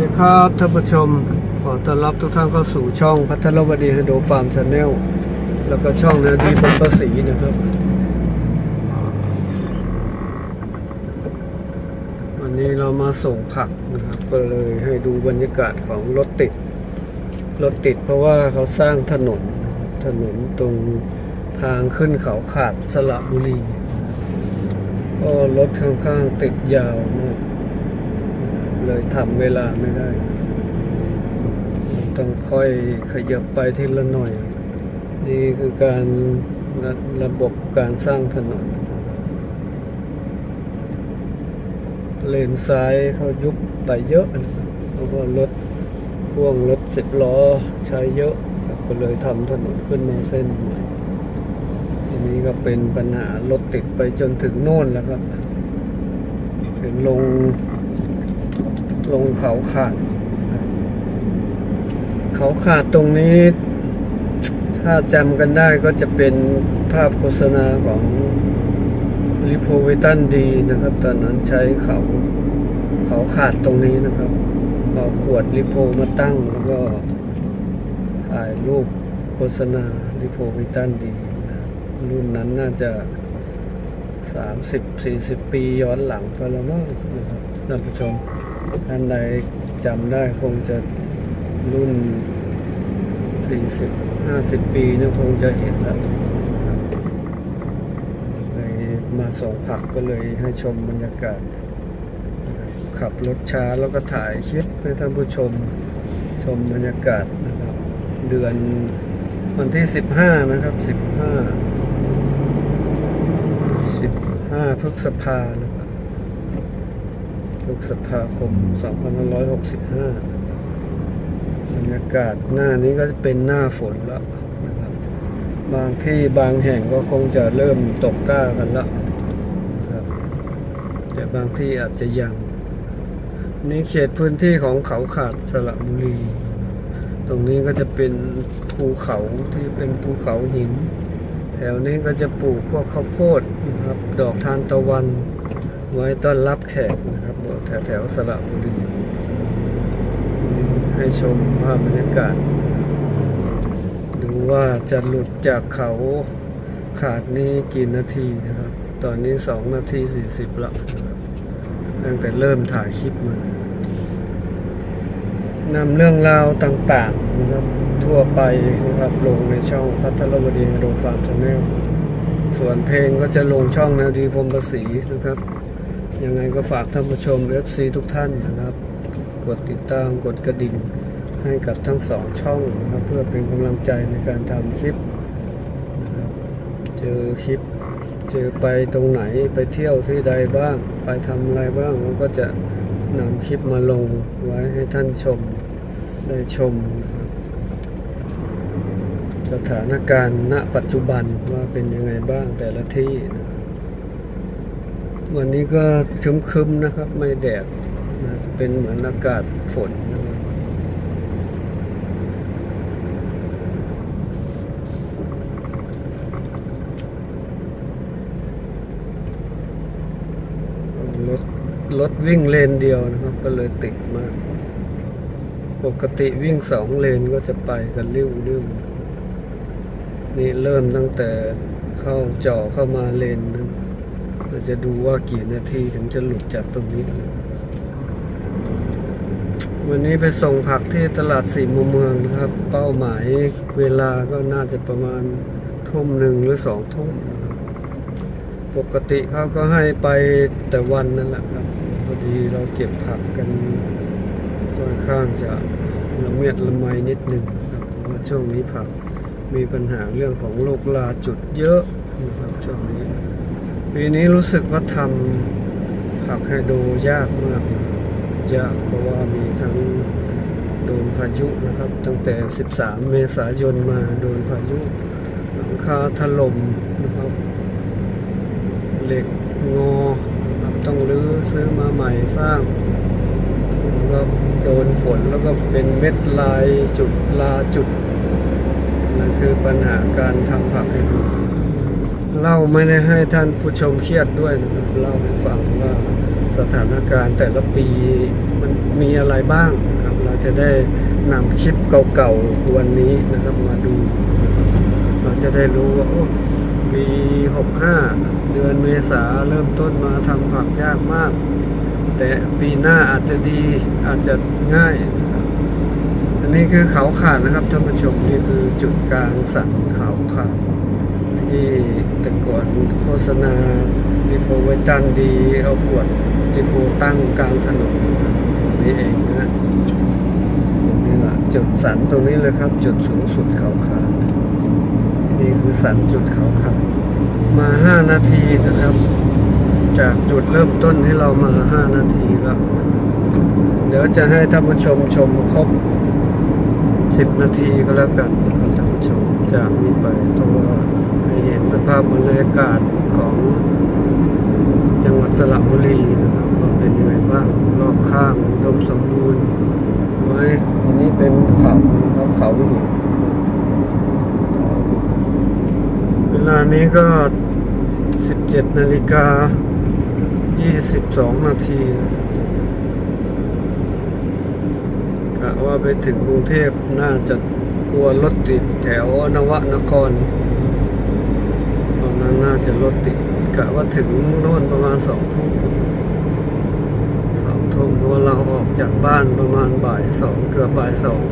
ดีครับท่านผู้ชม ขอต้อนรับทุกท่านเข้าสู่ช่องพัทรวดีไฮโดรฟาร์มชาแนลแล้วก็ช่องนาดีบนประสีนะครับ วันนี้เรามาส่งผักนะครับ ก็เลยให้ดูบรรยากาศของรถติด รถติดเพราะว่าเขาสร้างถนนถนนตรงทางขึ้นเขาขาดสระบุรีก็รถข้างๆติดยาวมาก เลยทำเวลาไม่ได้ ต้องค่อยขยับไปทีละหน่อย นี่คือการระระบบการสร้างถนน เลนซ้ายเขายุบไปเยอะเพราะว่ารถพ่วงรถสิบล้อใช้เยอะก็เลยทำถนนขึ้นมาเส้นใหม่ทีนี้ก็เป็นปัญหารถติดไปจนถึงโน่นแล้วครับถึงลง ลงเขาขาด เขาขาดตรงนี้ ถ้าจำกันได้ก็จะเป็นภาพโฆษณาของลิโพเวตันดีนะครับ ตอนนั้นใช้เขา เขาขาดตรงนี้นะครับเอาขวดลิโพมาตั้งแล้วก็ถ่ายรูปโฆษณาลิโพเวตันดีนะรุ่นนั้นน่าจะ 30-40 ปีย้อนหลังไปแล้วมั้งนะครับท่านผู้ชม ท่านใดจำได้คงจะรุ่น 40 50 ปีเนะคงจะเห็นแล้วเลยมาส่งผักก็เลยให้ชมบรรยากาศ ขับรถช้าแล้วก็ถ่ายคลิปให้ท่านผู้ชมชมบรรยากาศนะครับ เดือนวันที่ 15 นะครับ 15 15พฤษภานะ ครับพฤษภาคม 2565 บรรยากาศหน้านี้ก็จะเป็นหน้าฝนแล้วนะครับ บางที่บางแห่งก็คงจะเริ่มตกก้ากันแล้วนะครับ แต่บางที่อาจจะยัง นี่เขตพื้นที่ของเขาขาดสระบุรี ตรงนี้ก็จะเป็นภูเขาที่เป็นภูเขาหิน แถวนี้ก็จะปลูกพวกข้าวโพดนะครับ ดอกทานตะวันไว้ต้อนรับแขกนะครับ แถวสระบุรี ให้ชมภาพบรรยากาศ ดูว่าจะหลุดจากเขาขาดนี้กี่นาทีนะครับ ตอนนี้ 2 นาที 40แล้วนะตั้งแต่เริ่มถ่ายคลิปมานำเรื่องราวต่างๆนะครับทั่วไปนะครับลงในช่องพัทรวดีโดฟาร์มชาแนลส่วนเพลงก็จะลงช่องแนวดีพรมประสีนะครับ ยังไงก็ฝากท่านผู้ชม FC ทุกท่านนะครับ กดติดตามกดกระดิ่งให้กับทั้งสองช่องนะครับ เพื่อเป็นกำลังใจในการทำคลิปนะครับเจอคลิปเจอไปตรงไหนไปเที่ยวที่ใดบ้าง ไปทำอะไรบ้างเราก็จะนำคลิปมาลงไว้ให้ท่านชมได้ชม สถานการณ์ณปัจจุบันว่าเป็นยังไงบ้างแต่ละที่นะ วันนี้ก็ครึ้มๆนะครับ ไม่แดดนะจะเป็นเหมือนอากาศฝนนะครับรถรถวิ่งเลนเดียวนะครับ ก็เลยติดมาก ปกติวิ่งสองเลนก็จะไปกันเร็วๆนี่เริ่มตั้งแต่เข้าจ่อเข้ามาเลนนะ เราจะดูว่ากี่นาทีถึงจะหลุดจากตรงนี้ วันนี้ไปส่งผักที่ตลาดสี่มุมเมืองนะครับ เป้าหมายเวลาก็น่าจะประมาณทุ่มหนึ่งหรือสองทุ่ม ปกติเขาก็ให้ไปแต่วันนั่นแหละครับพอดีเราเก็บผักกันค่อนข้างจะละเมียดละไมนิดหนึ่งครับเพราะว่าช่วงนี้ผักมีปัญหาเรื่องของโรคลาจุดเยอะนะครับช่วงนี้ ปีนี้รู้สึกว่าทำผักไฮโดยากมากยากเพราะว่ามีทั้งโดนพายุนะครับ ตั้งแต่ 13 เมษายนมาโดนพายุหลังคาถล่มนะครับเหล็กงอนะครับต้องรื้อซื้อมาใหม่สร้างแล้วก็โดนฝนแล้วก็เป็นเม็ดลายจุดลาจุดนั่นคือปัญหาการทำผักไฮโดร เล่าไม่ได้ให้ท่านผู้ชมเครียดด้วยนะครับเล่าให้ฟังว่าสถานการณ์แต่ละปีมันมีอะไรบ้างนะครับ เราจะได้นำคลิปเก่าๆวันนี้นะครับมาดู เราจะได้รู้ว่าโอ้ปี65 เดือนเมษาเริ่มต้นมาทำผักยากมาก แต่ปีหน้าอาจจะดีอาจจะง่าย อันนี้คือเขาขาดนะครับท่านผู้ชมนี่คือจุดกลางสันเขาขาด ที่แต่ก่อนโฆษณาดีโพไว้ตั้งดี เอาขวดดีโพตั้งกลางถนนนี่เองนะตรงนี้ละจุดสันตรงนี้เลยครับ จุดสูงสุดเขาขานี่คือสันจุดเขาขามา 5 นาทีนะครับ จากจุดเริ่มต้นที่เรามา 5 นาทีแล้วเดี๋ยวจะให้ท่านผู้ชมชมครบ 10 นาทีก็แล้วกันท่านผู้ชมจากนี้ไปเพราะว่า ภาพบรรยากาศของจังหวัดสระบุรีนะครับว่าเป็นยังไงบ้างรอบข้างดมสมบูรณ์ไว้อันนี้เป็นเขานะครับเขาหินเวลานี้ก็ 17นาฬิกา 22 นาทีกะว่าไปถึงกรุงเทพน่าจะกลัวรถติดแถวนวนคร นั้นน่าจะรถติดกะว่าถึงโน่นประมาณสองทุ่มสองทุ่มเพราะเราออกจากบ้านประมาณบ่ายสองเกือบบ่ายสอง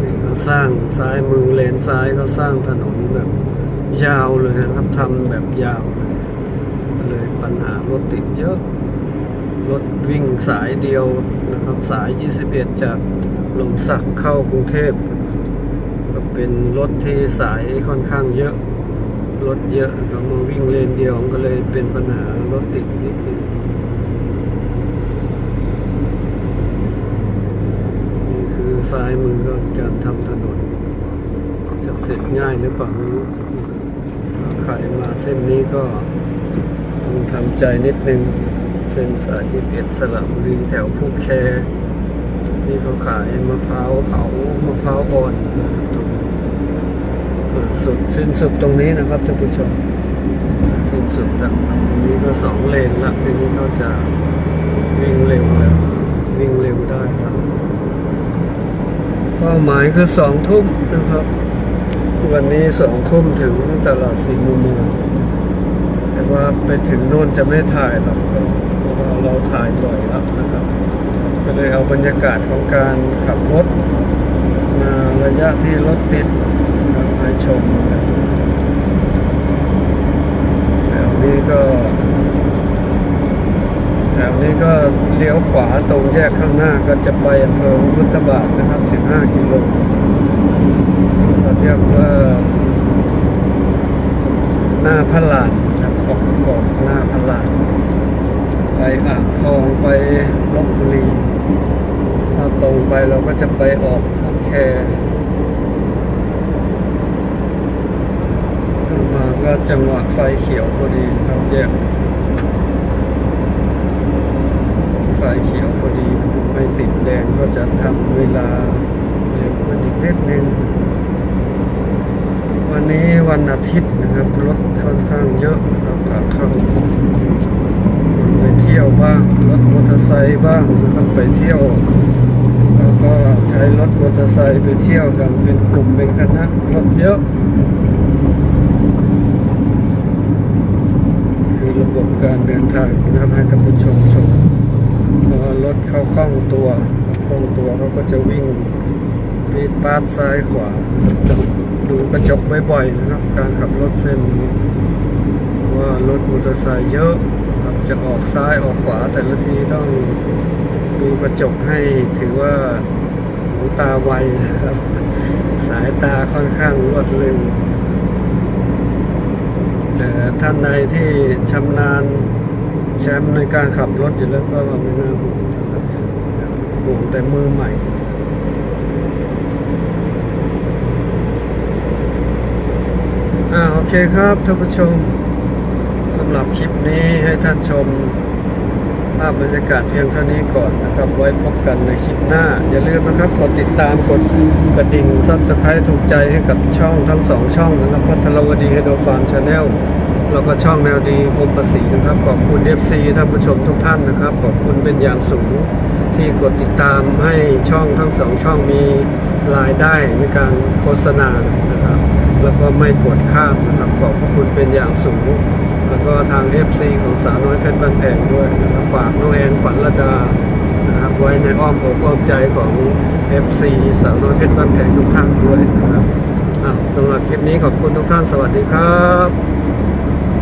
นี่เขาสร้างซ้ายมือเลนซ้ายก็สร้างถนนแบบยาวเลยนะครับทำแบบยาวเลยเลยปัญหารถติดเยอะ รถวิ่งสายเดียวนะครับ สาย 21 จากหลมสักเข้ากรุงเทพ ก็เป็นรถที่สายค่อนข้างเยอะ รถเยอะนะครับมาวิ่งเลนเดียวก็เลยเป็นปัญหารถติดนิดนึงนี่คือซ้ายมือก็การทำถนน จะเสร็จง่ายหรือเปล่าไม่รู้ใครมาเส้นนี้ก็ต้องทำใจนิดนึง เส้นสายที่เอ็ดสระบุรีแถวผู้แค นี่เขาขายมะพร้าวเผามะพร้าวอ่อนสุดสิ้นสุดตรงนี้นะครับท่านผู้ชมสิ้นสุดจากนี้ก็สองเลนละทีนี้ก็จะวิ่งเร็วแล้ววิ่งเร็วได้แล้วเป้าหมายคือสองทุ่มนะครับ วันนี้สองทุ่มถึงตลาดสีมุมเมืองแต่ว่าไปถึงโน่นจะไม่ถ่ายหรอกเพราะว่าเราถ่ายบ่อยแล้วนะครับ ก็เลยเอาบรรยากาศของการขับรถ มาระยะที่รถติดมาให้ชมแถวนี้ก็แถวนี้ก็เลี้ยวขวาตรงแยกข้างหน้าก็จะไปอำเภอพุทธบาทนะครับ 15 กิโลเรียกว่าหน้าพระลานนะครับออกออกหน้าพระลานไป อ่างทองไปลบบุรีถ้าตรงไปเราก็จะไปออกบางแคขึ้นมาก็จังหวะไฟเขียวพอดีครับแยกไฟเขียวพอดีไม่ติดแดงก็จะทำเวลาเร็วขึ้นอีกนิดนึงวันนี้วันอาทิตย์นะครับรถค่อนข้างเยอะนะครับขาเข้า ที่ยวบ้างรถมอเตอร์ไซค์บ้างนะครับไปเที่ยวแล้วก็ใช้รถมอเตอร์ไซค์ไปเที่ยวกันเป็นกลุ่มเป็นคณะรถเยอะคือระบบการเดินทางนะครับให้ท่านผู้ชมชมพราะว่ารถเข้าคล่องตัวคล่องตัวเขาก็จะวิ่งปีดปาดซ้ายขวาดูกระจกบ่อยๆนะครับ การขับรถเส้นนี้ว่ารถมอเตอร์ไซค์เยอะ จะออกซ้ายออกขวาแต่ละทีต้องดูกระจกให้ถือว่าหูตาไวนะครับ สายตาค่อนข้างรวดเร็วแต่ท่านใดที่ชำนาญแชมป์ในการขับรถอยู่แล้วก็ไม่น่าห่วงห่วงแต่มือใหม่อ่าโอเคครับท่านผู้ชมำหรับคลิปนี้ให้ท่านชมภาพบรรยากาศเพียงเท่านี้ก่อนนะครับ ไว้พบกันในคลิปหน้า อย่าลืมนะครับกดติดตามกดกระดิ่งซับสไครต์ถูกใจให้กับช่องทั้งสองช่องนะครับพัทรวดีไฮโดรฟาร์มชาแนลแล้วก็ช่องแนวดีคมประสีนะครับ ขอบคุณ FC ท่านผู้ชมทุกท่านนะครับ ขอบคุณเป็นอย่างสูงที่กดติดตามให้ช่องทั้งสองช่องมีรายได้ในการโฆษณานะครับ แล้วก็ไม่กดข้ามนะครับขอบคุณเป็นอย่างสูง แล้วก็ทาง FC ของสาวน้อยเพชรบ้านแพงด้วยนะครับฝากน้องแอนขวัญระดานะครับไว้ในอ้อมอกอ้อมใจของ FC สาวน้อยเพชรบ้านแพงทุกท่านด้วยนะครับสำหรับคลิปนี้ขอบคุณทุกท่านสวัสดีครับ